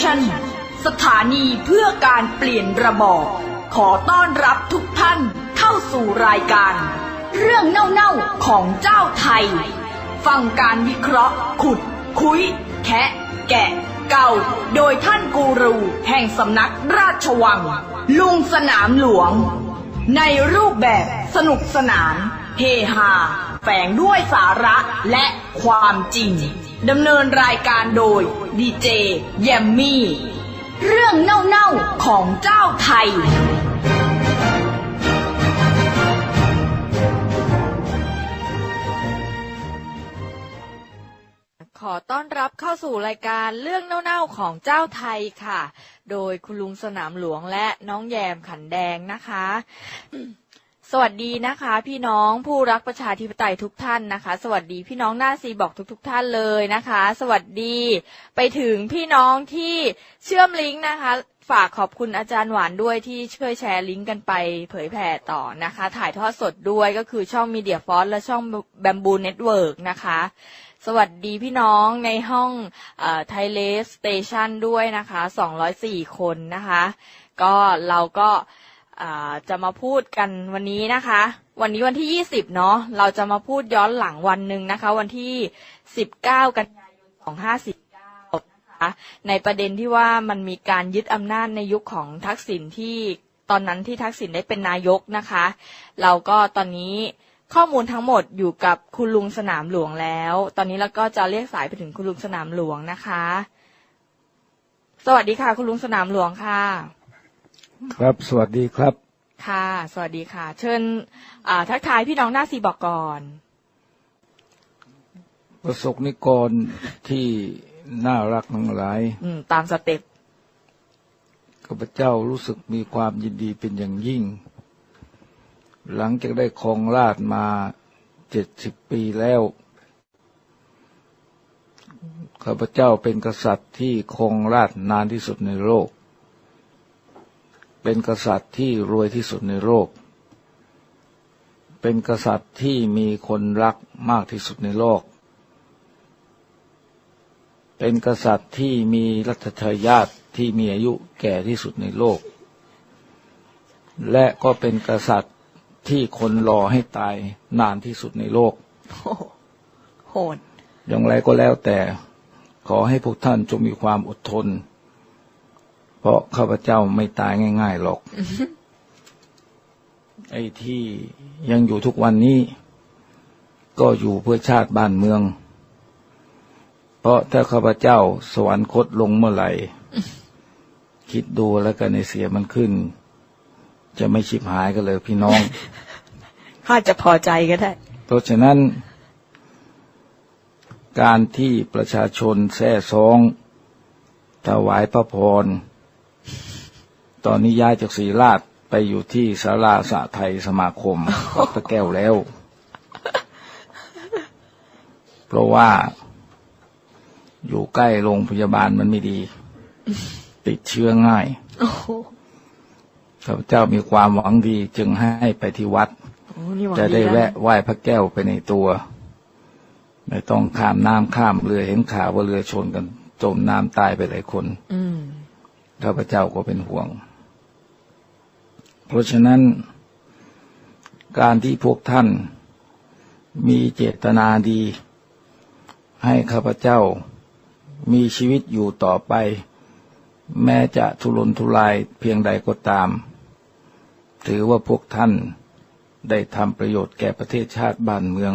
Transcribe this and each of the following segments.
ชันสถานีเพื่อการเปลี่ยนระบอบขอต้อนรับทุกท่านเข้าสู่รายการ เรื่องเน่าๆของเจ้าไทย ฟังการวิเคราะห์ ขุด คุย แคะ แกะ เก่า โดยท่านกูรูแห่งสำนักราชวัง ลุงสนามหลวง ในรูปแบบสนุกสนาน เฮฮาแฝงด้วยสาระและความจริง ดำเนินรายการโดยดีเจแยมมี่ เรื่องเน่าๆของเจ้าไทย ขอต้อนรับเข้าสู่รายการเรื่องเน่าๆของเจ้าไทยค่ะ โดยคุณลุงสนามหลวงและน้องแยมขันแดงนะคะ สวัสดีนะคะ พี่น้องผู้รักประชาธิปไตยทุกท่านนะคะ สวัสดีพี่น้องหน้าซีบอกทุกๆท่านเลยนะคะ สวัสดีไปถึงพี่น้องที่เชื่อมลิงก์นะคะ ฝากขอบคุณอาจารย์หวานด้วยที่ช่วยแชร์ลิงก์กันไปเผยแผ่ต่อนะคะ ถ่ายทอดสดด้วยก็คือช่อง Media f o r และช่องแบมบูเน็ตเวิร์กนะคะสวัสดีพี่น้องในห้องไทยเลสสเตชันด้วยนะคะ 204 คนนะคะ ก็เราก็ จะมาพูดกันวันนี้นะคะ วันนี้วันที่ 20 เนาะเราจะมาพูดย้อนหลังวันหนึ่งนะคะ วันที่ 19 กันยายน 2549 นะคะในประเด็นที่ว่ามันมีการยึดอำนาจในยุคของทักษิณที่ตอนนั้นที่ทักษิณได้เป็นนายกนะคะ เราก็ตอนนี้ข้อมูลทั้งหมดอยู่กับคุณลุงสนามหลวงแล้ว ตอนนี้เราก็จะเรียกสายไปถึงคุณลุงสนามหลวงนะคะ สวัสดีค่ะ คุณลุงสนามหลวงค่ะ ครับ สวัสดีครับ ค่ะ สวัสดีค่ะ เชิญอ่าทักทายพี่น้องหน้าซีบอกก่อน ประสบนิกรที่น่ารักทั้งหลายอืมตามสเต็ปข้าพเจ้ารู้สึกมีความยินดีเป็นอย่างยิ่ง หลังจากได้ครองราชย์มาเจ็ดสิบปีแล้ว ข้าพเจ้าเป็นกษัตริย์ที่ครองราชย์นานที่สุดในโลก เป็นกษัตริย์ที่รวยที่สุดในโลก เป็นกษัตริย์ที่มีคนรักมากที่สุดในโลก เป็นกษัตริย์ที่มีรัชทายาทที่มีอายุแก่ที่สุดในโลก และก็เป็นกษัตริย์ที่คนรอให้ตายนานที่สุดในโลกโอ้โหโหดอย่างไรก็แล้วแต่ ขอให้พวกท่านจงมีความอดทน เพราะข้าพเจ้าไม่ตายง่าย ๆหรอก ไอ้ที่ยังอยู่ทุกวันนี้ ก็อยู่เพื่อชาติบ้านเมือง เพราะถ้าข้าพเจ้าสวรรคตลงเมื่อไหร่ คิดดูแล้วกันในเสียมันขึ้น จะไม่ชิบหายกันเลยพี่น้องข้าจะพอใจก็ได้ เพราะฉะนั้น การที่ประชาชนแซ่ซองถวายพระพร ตอนนี้ย้ายจากศรีราชไปอยู่ที่สาราสะไทยสมาคมวัดพระแก้วแล้ว เพราะว่า อยู่ใกล้โรงพยาบาลมันไม่ดี ติดเชื้อง่ายโอ้โหข้าพเจ้ามีความหวังดีจึงให้ไปที่วัดโอ้นี่หวังจะได้นแวะไหว้พระแก้วไปในตัว ไม่ต้องข้ามน้ำข้ามเรือเห็นข่าวว่าเรือชนกันจมน้ำตายไปหลายคน อืม ข้าพเจ้าก็เป็นห่วง เพราะฉะนั้น การที่พวกท่านมีเจตนาดี ให้ข้าพเจ้ามีชีวิตอยู่ต่อไป แม้จะทุรนทุรายเพียงใดก็ตาม ถือว่าพวกท่านได้ทำประโยชน์แก่ประเทศชาติบ้านเมือง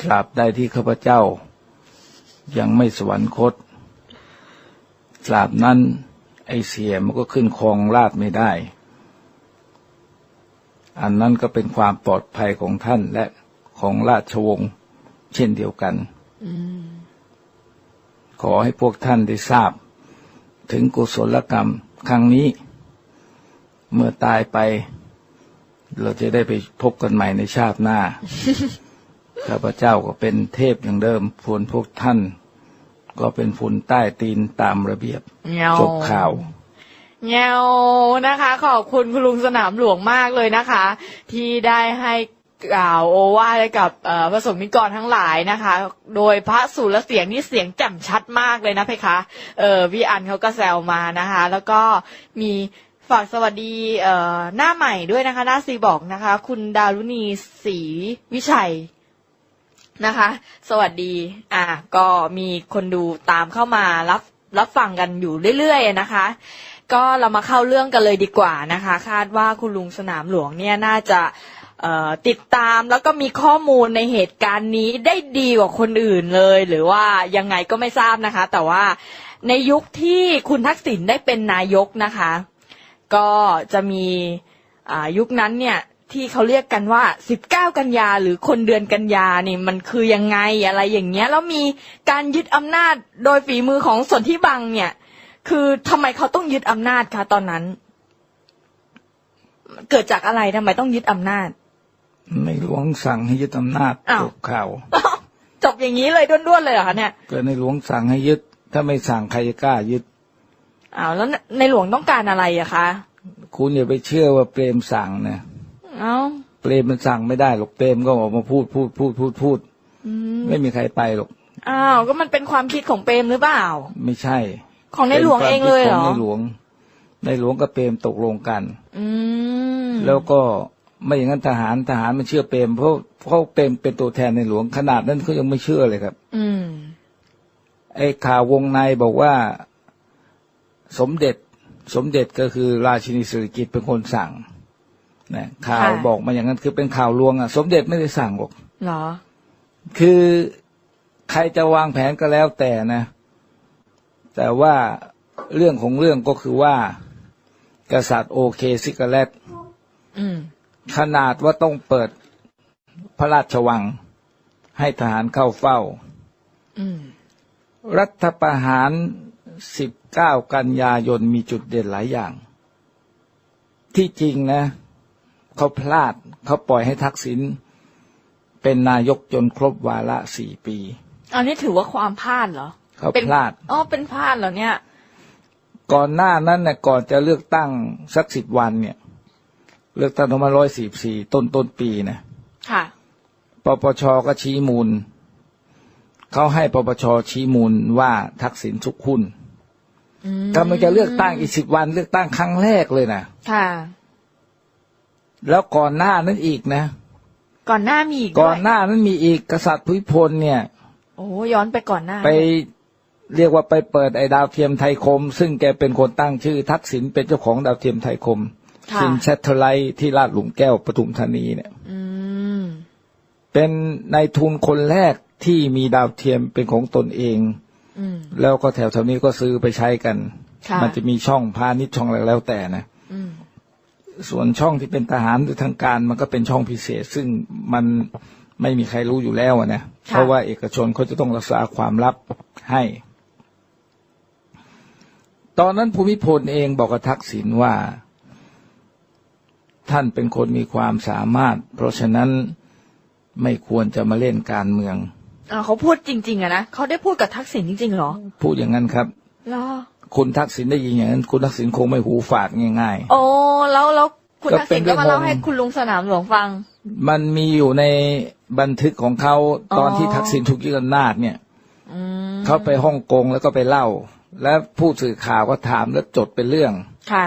ตราบใดที่ข้าพเจ้ายังไม่สวรรคต ตราบนั้น ไอเสียมันก็ขึ้นครองราชย์ไม่ได้ อันนั้นก็เป็นความปลอดภัยของท่านและของราชวงศ์เช่นเดียวกันอืมขอให้พวกท่านได้ทราบ ถึงกุศลกรรมครั้งนี้ เมื่อตายไป เราจะได้ไปพบกันใหม่ในชาติหน้าข้าพเจ้าก็เป็นเทพอย่างเดิมส่วนพวกท่าน ก็เป็นฝุ่นใต้ตีนตามระเบียบเงาจบข่าวเงานะคะ ขอบคุณคุณลุงสนามหลวงมากเลยนะคะ ที่ได้ให้กล่าวโอวาทให้กับเอ่อพระสงฆ์นิกรทั้งหลายนะคะ โดยพระสุรเสียงนี่เสียงแจ่มชัดมากเลยนะเพคะ เออพี่อันเขาก็แซวมานะคะ แล้วก็มีฝากสวัสดีเอ่อหน้าใหม่ด้วยนะคะ หน้าซีบอกนะคะ คุณดารุณีศรีวิชัย นะคะ สวัสดี อะก็มีคนดูตามเข้ามารับรับฟังกันอยู่เรื่อยๆนะคะ ก็เรามาเข้าเรื่องกันเลยดีกว่านะคะ คาดว่าคุณลุงสนามหลวงเนี่ยน่าจะติดตามแล้วก็มีข้อมูลในเหตุการณ์นี้ได้ดีกว่าคนอื่นเลย หรือว่ายังไงก็ไม่ทราบนะคะ แต่ว่าในยุคที่คุณทักษิณได้เป็นนายกนะคะ ก็จะมียุคนั้นเนี่ย ที่เขาเรียกกันว่า 19 กันยาหรือคนเดือนกันยานี่มันคือยังไงอะไรอย่างเงี้ยแล้วมีการยึดอำนาจโดยฝีมือของสนธิบังเนี่ย คือทำไมเขาต้องยึดอำนาจคะตอนนั้น เกิดจากอะไรทำไมต้องยึดอำนาจ ในหลวงสั่งให้ยึดอำนาจอ้าวจบข่าวจบอย่างนี้เลยด้วนๆเลยเหรอคะเนี่ยเกิดในหลวงสั่งให้ยึด ถ้าไม่สั่งใครจะกล้ายึดอ้าวแล้วในหลวงต้องการอะไรอะคะคุณอย่าไปเชื่อว่าเปรมสั่งนะ เอ้าเปรมมันสั่งไม่ได้หรอกเปรมก็ออกมาพูดพูดพูดพูดพูดอืมไม่มีใครไปหรอกอ้าวก็มันเป็นความคิดของเปรมหรือเปล่า ไม่ใช่ ของในหลวงเองเลยเหรอป็นความคิดของในหลวง ในหลวงกับเปรมตกลงกัน อืมแล้วก็ไม่อย่างนั้นทหารทหารมันเชื่อเปรมเพราะเพราะเปรมเป็นตัวแทนในหลวงขนาดนั้นเขายังไม่เชื่อเลยครับ อืมไอ้ข่าววงในบอกว่าสมเด็จสมเด็จก็คือราชินีสิริกิติ์เป็นคนสั่ง นะข่าวค่ะบอกมาอย่างนั้นคือเป็นข่าวลวงอะ สมเด็จไม่ได้สั่งหรอกเหรอ คือใครจะวางแผนก็แล้วแต่นะ แต่ว่าเรื่องของเรื่องก็คือว่า กษัตริย์โอเคซิกาเลตอืมขนาดว่าต้องเปิดพระราชวัง ให้ทหารเข้าเฝ้าอืมรัฐประหาร 19 กันยายนมีจุดเด่นหลายอย่าง ที่จริงนะ เขาพลาดเขาปล่อยให้ทักษิณเป็นนายกจนครบวาระสี่ปี อันนี้ถือว่าความพลาดเหรอเขาเป็นพลาดอ๋อเป็นพลาดเหรอเนี่ย ก่อนหน้านั้นเนี่ยก่อนจะเลือกตั้งสักสิบวันเนี่ย เลือกตั้งทมาร้อยสี่สี่ต้นต้นปีนะค่ะปปชก็ชี้มูลเขาให้ปปชชี้มูลว่าทักษิณสุขหุ้นอืมกำลังจะเลือกตั้งอีกสิบวัน เลือกตั้งครั้งแรกเลยนะค่ะ แล้วก่อนหน้านั้นอีกนะ ก่อนหน้ามีอีกก่ด้อวนยหน้านั้นมีอีกกษัตริย์ภูมิพลเนี่ย โอ้ย้อนไปก่อนหน้า ไปด้วยเรียกว่าไปเปิดไอ้ดาวเทียมไทยคม ซึ่งแกเป็นคนตั้งชื่อ ทักษิณเป็นเจ้าของดาวเทียมไทยคมค่ะซึ่งแชทเทอร์ไลท์ที่ลาดหลุมแก้วปทุมธานีเนี่ยอืมเป็นนายทุนคนแรกที่มีดาวเทียมเป็นของตนเองอืมแล้วก็แถวๆนี้ก็ซื้อไปใช้กันค่ะมันจะมีช่องพาณิชย์ช่องอะไรแล้วแต่นะอืม ส่วนช่องที่เป็นทหารหรือทางการมันก็เป็นช่องพิเศษ ซึ่งมันไม่มีใครรู้อยู่แล้วอะนะค่ะเพราะว่าเอกชนเขาจะต้องรักษาความลับให้ ตอนนั้นภูมิพลเองบอกกับทักษิณว่า ท่านเป็นคนมีความสามารถ เพราะฉะนั้นไม่ควรจะมาเล่นการเมืองอ่าเขาพูดจริง ๆอะนะเขาได้พูดกับทักษิณจริงๆเหรอ พูดอย่างนั้นครับเหรอ คุณทักษิณได้ยินอย่างนั้น คุณทักษิณคงไม่หูฝาดง่ายโอ้แล้วแล้วคุณก็ทักเป็ษินณเรื่ก็องมาเล่าของให้คุณลุงสนามหลวงฟังๆมันมีอยู่ในบันทึกของเขาตอนอ๋อที่ทักษิณถูกยึดอำนาจเนี่ยอืมเขาไปฮ่องกงแล้วก็ไปเล่า แล้วผู้สื่อข่าวก็ถามแล้วจดเป็นเรื่อง ค่ะ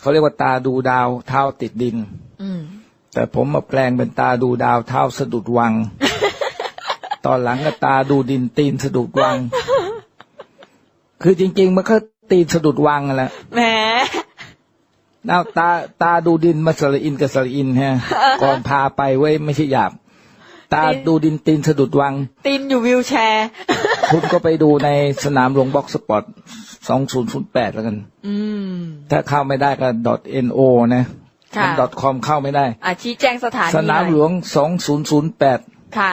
เขาเรียกว่าตาดูดาวเท้าติดดินอืมแต่ผมมาแปลงเป็นตาดูดาวเท้าสะดุดวัง ตอนหลังก็ตาดูดินตีนสะดุดวัง คือจริง ๆ มันก็ตีนสะดุดวังนั่นแหละแหมเอาตาตาดูดินมาสระอินกับสระอินฮะก่อนพาไปเว้ยไม่ใช่หยาบ ตาดูดินตีนสะดุดวัง ตีนอยู่วิวแชร์คุณก็ไปดูในสนามหลวงบ็อกสปอร์ต2008แล้วกันอืมถ้าเข้าไม่ได้ก็ .no นะค่ะมัน .com เข้าไม่ได้ อะชี้แจงสถานีสนามน่อยหลวง2008ค่ะ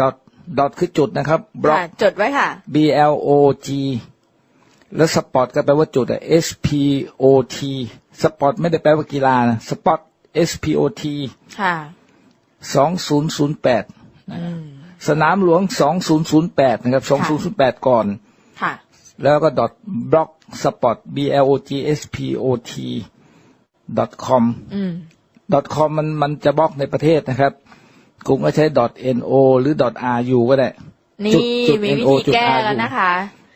dot dot คือจุดนะครับบล็อกค่ะจดไว้ค่ะ B L O G แล้วสปอร์ตก็แปลว่าจุดอะ S P O T สปอร์ตไม่ได้แปลว่ากีฬานะสปอร์ต S P O T ค่ะ2008อืมสนามหลวง2008นะครับ2008ก่อน ค่ะ แล้วก็ dot block sport b l o g s p o t dot com อืม .com มันมันจะบล็อกในประเทศนะครับคุณก็ใช้ .no หรือ .ru ก็ได้ นี่จุดจุดมีวิ NO ธีแก้จุดแล้ว RU นะคะ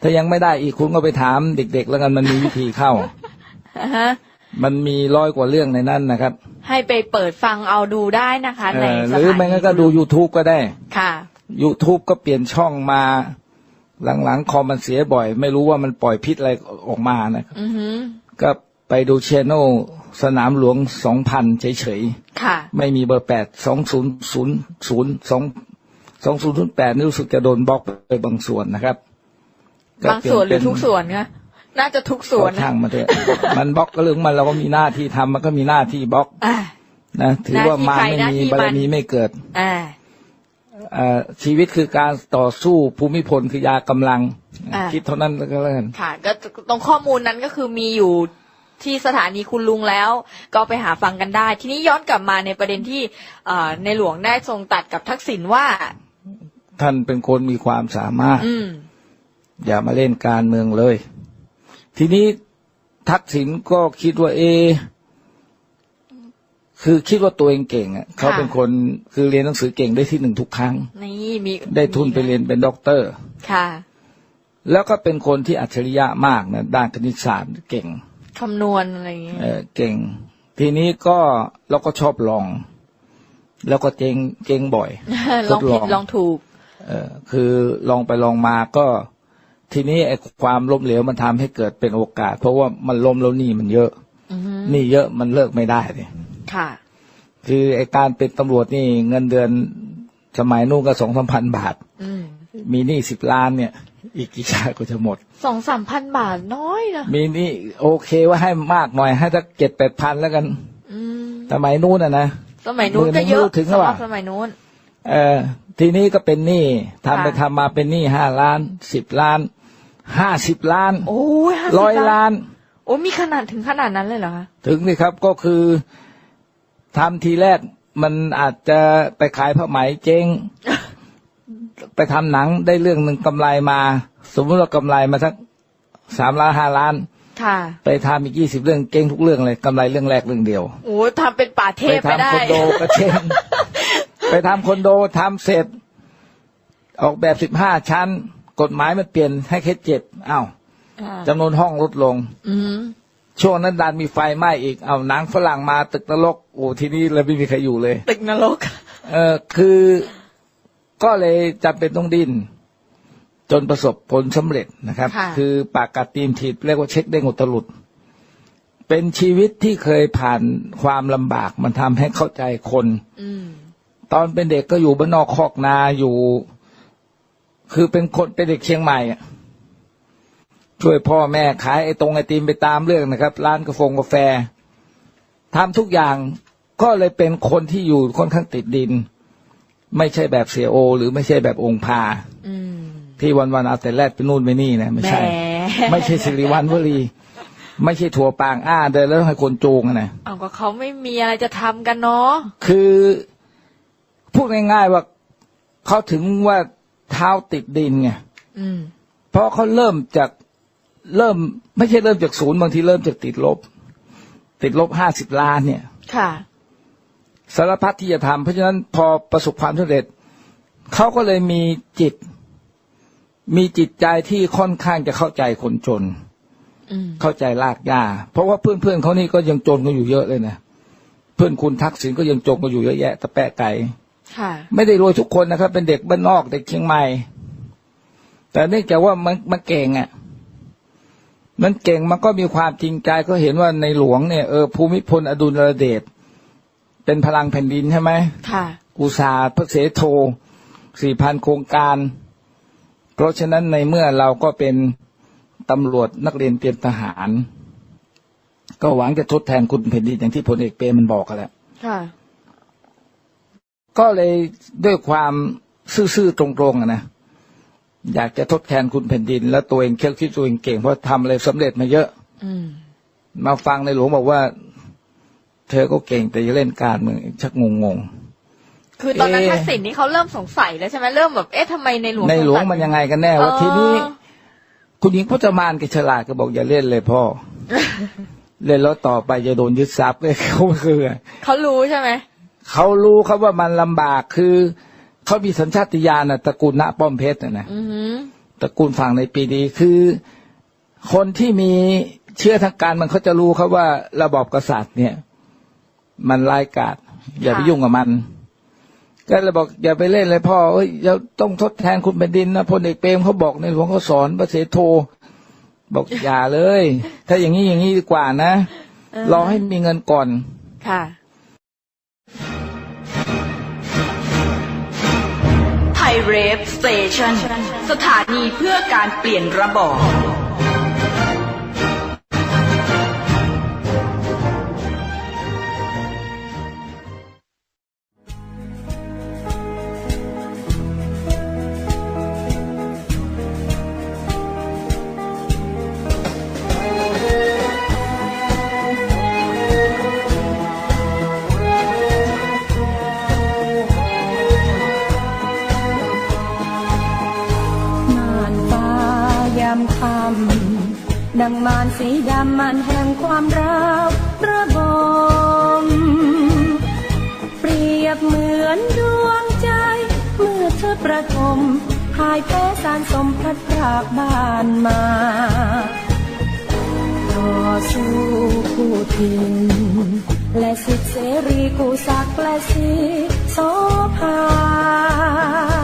ถ้ายังไม่ได้อีกคุณก็ไปถามเด็ก ๆ แล้วกันมันมีวิธีเข้าอ่าฮะมันมีร้อยกว่าเรื่องในนั้นนะครับ ให้ไปเปิดฟังเอาดูได้นะคะเอในอสหรือถานีไม่งั้นก็ดู YouTube ก็ได้ค่ะ YouTube ก็เปลี่ยนช่องมา หลังๆ คอมมันเสียบ่อย ไม่รู้ว่ามันปล่อยพิษอะไรออกมานะครับอือหือก็ไปดูชแนลสนามหลวงสองพันเฉยค่ะๆไม่มีเบอร์แปดสองศูนย์ศูนย์ศูนย์สองสองศูนย์ศูนย์แปดนี่รู้สึกจะโดนบล็อกไปบางส่วนนะครับ บางส่วนหรือเปลี่ยทุกส่วนคะน่าจะทุกส่วนเอาช่างมาเถอะมันบล็อกก็เรื่องมันเราก็มีหน้าที่ทำมันก็มีหน้าที่บล็อกอ่านะถือว่ามาหน้าไม่ที่ใครหน้าที่มีบารมันมีไม่เกิดอ่าเอ่อชีวิตคือการต่อสู้ภูมิพลคือยากำลังอ่าคิดเท่านั้นก็แล้วกันค่ะก็ตรงข้อมูลนั้นก็คือมีอยู่ที่สถานีคุณลุงแล้ว ก็ไปหาฟังกันได้ ทีนี้ย้อนกลับมาในประเด็นที่เอ่อในหลวงได้ทรงตัดกับทักษิณว่า ท่านเป็นคนมีความสามารถ อืม อย่ามาเล่นการเมืองเลย ทีนี้ทักษิณก็คิดว่าเอะคือคิดว่าตัวเองเก่งอะเขาเป็นคนคือเรียนหนังสือเก่งได้ที่หนึ่งทุกครั้งนี่มีได้ทุนไปเรียนเป็นด็อกเตอร์ ค่ะ แล้วก็เป็นคนที่อัจฉริยะมากนะด้านคณิตศาสตร์เก่งคำนวณอะไรอย่างเงี้ยเออเก่ง ทีนี้ก็เราก็ชอบลอง แล้วก็เจงเจงบ่อย ลองผิดทดลองลองถูก เออคือลองไปลองมาก็ ทีนี้ไอ้ความล้มเหลวมันทำให้เกิดเป็นโอกาส เพราะว่ามันล้มแล้วหนี่มันเยอะอือฮึหนี่เยอะมันเลิกไม่ได้เลยค่ะ คือไอ้การเป็นตำรวจนี่เงินเดือนสมัยนู้นก็สองสามพันบาทอืมมีหนี้สิบล้านเนี่ย อีกกี่ชาติก็จะหมดสองสามพันบาทน้อยนะมีหนี่โอเคว่าให้มากหน่อยให้สักเจ็ดแปดพันแล้วกันอืมสมัยนู้นอะนะสมัยนู้นหมื่นก็เยอะหนึ่งถึงหรือสำเปหล่ารับสมัยนู้น เออทีนี้ก็เป็นหนี้ทำไปค่ะทำมาเป็นหนี้ห้าล้านสิบล้าน ห้าสิบล้านโอ้ย50ร้อยล้าน โอ้มีขนาดถึงขนาดนั้นเลยเหรอคะถึงนี่ครับก็คือทำทีแรกมันอาจจะไปขายผ้าไหมเจ๊งไปทำหนังได้เรื่องหนึ่งกำไรมา สมมติว่ากำไรมาสักสามล้านห้าล้านค่ะไปทำอีกยี่สิบเรื่องเจ๊งทุกเรื่องเลยกำไรเรื่องแรกเรื่องเดียวโอ้ยทำเป็นป่าเทไปพไปได้ทำคอนโดก็เจ๊งไปทำคอนโดทำเสร็จ ออกแบบสิบห้าชั้น กฎหมายมันเปลี่ยนให้แค่เจ็ดอ้าวอ่าจำนวนห้องลดลงอืมช่วงนั้นดันมีไฟไหม้อีกเอาหนังฝรั่งมาตึกนรกโอ้ทีนี้เลยไม่มีใครอยู่เลย ตึกนรกเออคือก็เลยจำเป็นต้องดิ้นจนประสบผลสำเร็จนะครับค่ะคือปากกัดตีนถีบเรียกว่าเช็คเด้งอุตลุด เป็นชีวิตที่เคยผ่านความลำบากมันทำให้เข้าใจคนอืมตอนเป็นเด็กก็อยู่บ้านนอกคอกนาอยู่ คือเป็นคนเป็นเด็กเชียงใหม่อะช่วยพ่อแม่ขายไอ้ตรงไอติมไปตามเรื่องนะครับ ร้านกาแฟกาแฟทำทุกอย่างก็เลยเป็นคนที่อยู่ค่อนข้างติดดิน ไม่ใช่แบบเสียโอ หรือไม่ใช่แบบองค์พาอืมที่วันวันๆเอาแต่แรดไปนู่นไปนี่นะไม่แหมใช่ ไม่ใช่สิริวัณวลีไม่ใช่ถั่วปางอ้าเดินแล้วให้คนจูงอะนะเอาก็เขาไม่มีอะไรจะทำกันเนาะคือพูดง่ายๆว่าเขาถึงว่า เท้าติดดินไงอืมเพราะเขาเริ่มจากเริ่ม ไม่ใช่เริ่มจากศูนย์บางทีเริ่มจากติดลบ ติดลบห้าสิบล้านเนี่ย ค่ะสารพัดที่จะทำเพราะฉะนั้นพอประสบความสำเร็จเขาก็เลยมีจิต มีจิตใจที่ค่อนข้างจะเข้าใจคนจนอืมเข้าใจลากยาเพราะว่าเพื่อนเพื่อนๆเขานี่ก็ยังจนกันอยู่เยอะเลยนะเพื่อนคุณทักษิณก็ยังจนกันอยู่เยอะแยะตะแปะไก่ค่ะ ไม่ได้รวยทุกคนนะครับ เป็นเด็กบ้านนอกเด็กเชียงใหม่ แต่เนื่องจากว่ามันมันเก่งอะ มันเก่งมันก็มีความจริงใจก็เห็นว่าในหลวงเนี่ยเออภูมิพลอดุลยเดชเป็นพลังแผ่นดินใช่ไหมค่ะอุตสาห์พระเสโทสี่พันโครงการ เพราะฉะนั้นในเมื่อเราก็เป็นตำรวจนักเรียนเตรียมทหาร ก็หวังจะทดแทนคุณแผ่นดินอย่างที่พลเอกเปรมมันบอกกันแหละค่ะ ก็เลยด้วยความซื่อๆตรงๆอะนะอยากจะทดแทนคุณแผ่นดิน แล้วตัวเองคิดคิดตัวเองเก่งเพราะทำอะไรสำเร็จมาเยอะอืมมาฟังในหลวงบอกว่า เธอก็เก่งแต่อย่าเล่นการเมืองชักงงคือตอนนั้นเอ๊ะทักษิณนี่เขาเริ่มสงสัยแล้วใช่ไหมเริ่มแบบเอ๊ะทำไมในหลวงๆในหลวงทรตัดมันยังไงกันแน่ว่าอ๋อทีนี้ คุณหญิงพจมานแกฉลาดก็บอกอย่าเล่นเลยพ่อเล่นแล้วต่อไปจะโดนยึดทรัพย์เขาคือเขารู้ใช่ไหม เขารู้ครับว่ามันลำบากคือเขามีสัญชาติญาณนะตระกูลณป้อมเพชรนะนะอือหือตระกูลฝั่งในปีดีคือ คนที่มีเชื่อทางการมันเขาจะรู้ครับว่าระบอบกษัตริย์เนี่ย มันร้ายกาจอย่าไปยุ่งกับมัน ก็เลยบอกอย่าไปเล่นเลยพ่อเอ้ยเราต้องทดแทนคุณแผ่นดินนะพลเอกเปรมเขาบอกในหลวงเขาสอนพระเสโทบอกอย่าเลย ถ้าอย่างนี้อย่างนี้ดีกว่านะรอให้มีเงินก่อนค่ะ ยเรฟสเตชันสถานีเพื่อการเปลี่ยนระบอบานสีดำมันแห่งความรักระบม เปรียบเหมือนดวงใจ เมื่อเธอประทมหายแพ้สารสมพัดพรากบ้านมาต่อสู้คู่ทินและสิทธิเสรีคู่ศักดิ์และสิโสภา